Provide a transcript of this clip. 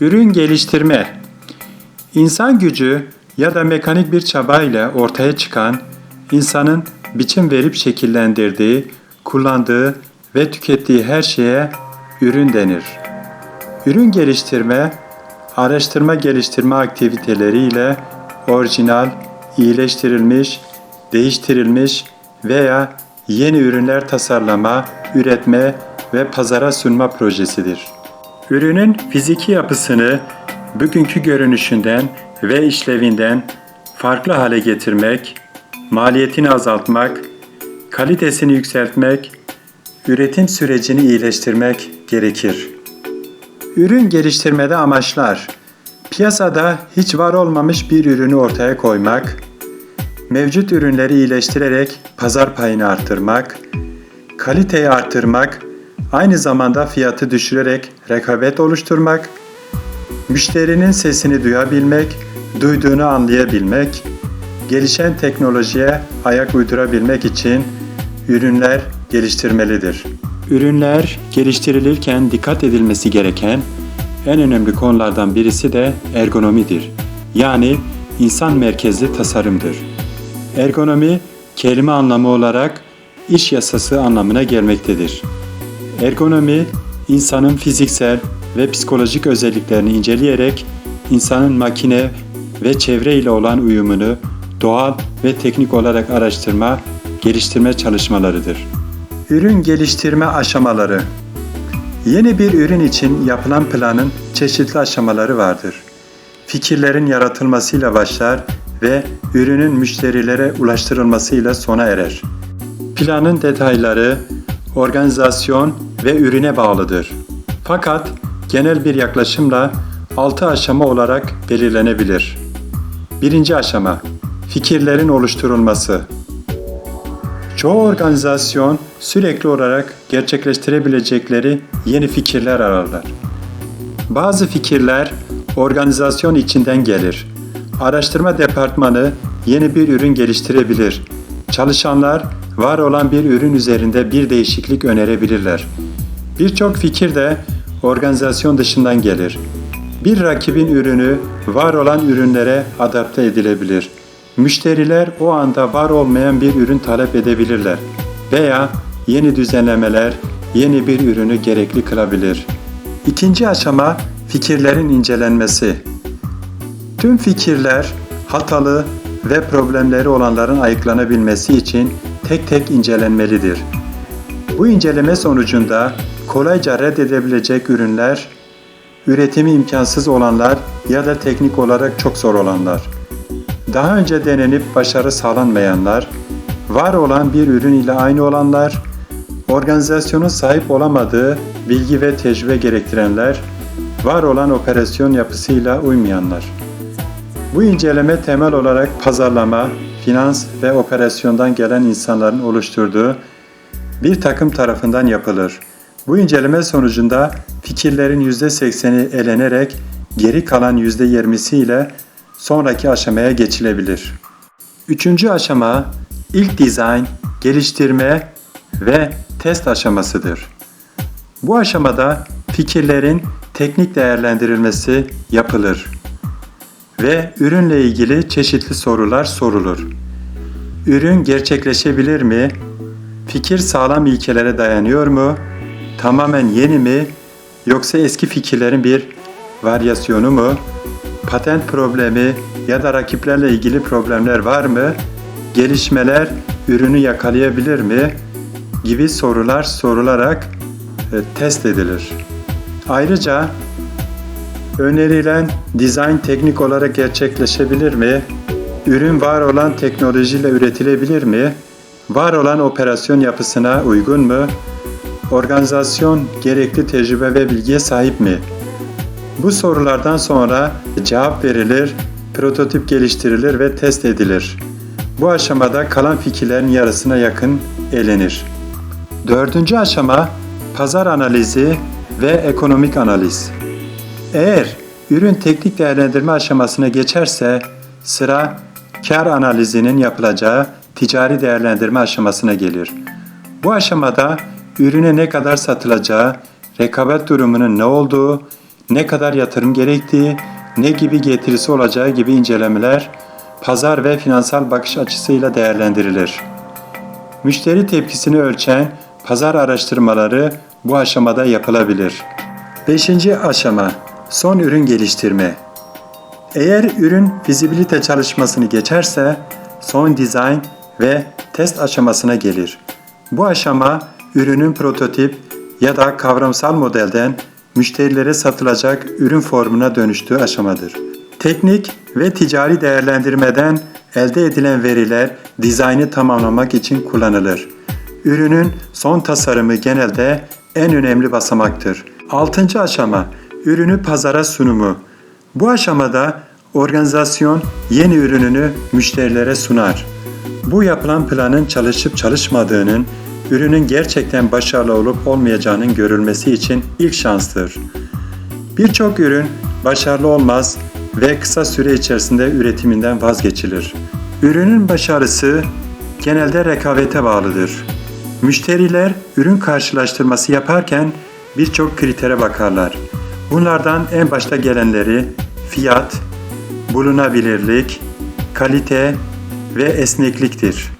Ürün geliştirme İnsan gücü ya da mekanik bir çaba ile ortaya çıkan, insanın biçim verip şekillendirdiği, kullandığı ve tükettiği her şeye ürün denir. Ürün geliştirme, araştırma geliştirme aktiviteleriyle orijinal, iyileştirilmiş, değiştirilmiş veya yeni ürünler tasarlama, üretme ve pazara sunma projesidir. Ürünün fiziki yapısını bugünkü görünüşünden ve işlevinden farklı hale getirmek, maliyetini azaltmak, kalitesini yükseltmek, üretim sürecini iyileştirmek gerekir. Ürün geliştirmede amaçlar Piyasada hiç var olmamış bir ürünü ortaya koymak, mevcut ürünleri iyileştirerek pazar payını artırmak, kaliteyi artırmak, aynı zamanda fiyatı düşürerek rekabet oluşturmak, müşterinin sesini duyabilmek, duyduğunu anlayabilmek, gelişen teknolojiye ayak uydurabilmek için ürünler geliştirmelidir. Ürünler geliştirilirken dikkat edilmesi gereken en önemli konulardan birisi de ergonomidir. Yani insan merkezli tasarımdır. Ergonomi kelime anlamı olarak iş yasası anlamına gelmektedir. Ergonomi insanın fiziksel ve psikolojik özelliklerini inceleyerek insanın makine ve çevre ile olan uyumunu doğal ve teknik olarak araştırma, geliştirme çalışmalarıdır. Ürün geliştirme aşamaları Yeni bir ürün için yapılan planın çeşitli aşamaları vardır. Fikirlerin yaratılmasıyla başlar ve ürünün müşterilere ulaştırılmasıyla sona erer. Planın detayları organizasyon ve ürüne bağlıdır. Fakat genel bir yaklaşımla 6 aşama olarak belirlenebilir. Birinci aşama Fikirlerin oluşturulması Çoğu organizasyon sürekli olarak gerçekleştirebilecekleri yeni fikirler ararlar. Bazı fikirler organizasyon içinden gelir. Araştırma departmanı yeni bir ürün geliştirebilir. Çalışanlar var olan bir ürün üzerinde bir değişiklik önerebilirler. Birçok fikir de organizasyon dışından gelir. Bir rakibin ürünü var olan ürünlere adapte edilebilir. Müşteriler o anda var olmayan bir ürün talep edebilirler veya yeni düzenlemeler yeni bir ürünü gerekli kılabilir. İkinci aşama fikirlerin incelenmesi. Tüm fikirler hatalı ve problemleri olanların ayıklanabilmesi için tek tek incelenmelidir. Bu inceleme sonucunda kolayca reddedebilecek ürünler, üretimi imkansız olanlar ya da teknik olarak çok zor olanlar, daha önce denenip başarı sağlanmayanlar, var olan bir ürün ile aynı olanlar, organizasyonun sahip olamadığı bilgi ve tecrübe gerektirenler, var olan operasyon yapısıyla uymayanlar. Bu inceleme temel olarak pazarlama, finans ve operasyondan gelen insanların oluşturduğu bir takım tarafından yapılır. Bu inceleme sonucunda fikirlerin %80'i elenerek geri kalan %20'si ile sonraki aşamaya geçilebilir. Üçüncü aşama ilk dizayn, geliştirme ve test aşamasıdır. Bu aşamada fikirlerin teknik değerlendirilmesi yapılır ve ürünle ilgili çeşitli sorular sorulur. Ürün gerçekleşebilir mi? Fikir sağlam ilkelere dayanıyor mu? Tamamen yeni mi? Yoksa eski fikirlerin bir varyasyonu mu? Patent problemi ya da rakiplerle ilgili problemler var mı? Gelişmeler ürünü yakalayabilir mi? gibi sorular sorularak e, test edilir. Ayrıca önerilen dizayn teknik olarak gerçekleşebilir mi? Ürün var olan teknolojiyle üretilebilir mi? Var olan operasyon yapısına uygun mu? Organizasyon gerekli tecrübe ve bilgiye sahip mi? Bu sorulardan sonra cevap verilir, prototip geliştirilir ve test edilir. Bu aşamada kalan fikirlerin yarısına yakın elenir. Dördüncü aşama pazar analizi ve ekonomik analiz. Eğer ürün teknik değerlendirme aşamasına geçerse sıra kar analizinin yapılacağı ticari değerlendirme aşamasına gelir. Bu aşamada ürüne ne kadar satılacağı, rekabet durumunun ne olduğu, ne kadar yatırım gerektiği, ne gibi getirisi olacağı gibi incelemeler pazar ve finansal bakış açısıyla değerlendirilir. Müşteri tepkisini ölçen pazar araştırmaları bu aşamada yapılabilir. 5. aşama son ürün geliştirme. Eğer ürün fizibilite çalışmasını geçerse son dizayn ve test aşamasına gelir. Bu aşama ürünün prototip ya da kavramsal modelden müşterilere satılacak ürün formuna dönüştüğü aşamadır. Teknik ve ticari değerlendirmeden elde edilen veriler dizaynı tamamlamak için kullanılır. Ürünün son tasarımı genelde en önemli basamaktır. 6. aşama ürünü pazara sunumu. Bu aşamada organizasyon yeni ürününü müşterilere sunar. Bu yapılan planın çalışıp çalışmadığının, ürünün gerçekten başarılı olup olmayacağının görülmesi için ilk şanstır. Birçok ürün başarılı olmaz ve kısa süre içerisinde üretiminden vazgeçilir. Ürünün başarısı genelde rekabete bağlıdır. Müşteriler ürün karşılaştırması yaparken birçok kritere bakarlar. Bunlardan en başta gelenleri fiyat, bulunabilirlik, kalite ve esnekliktir.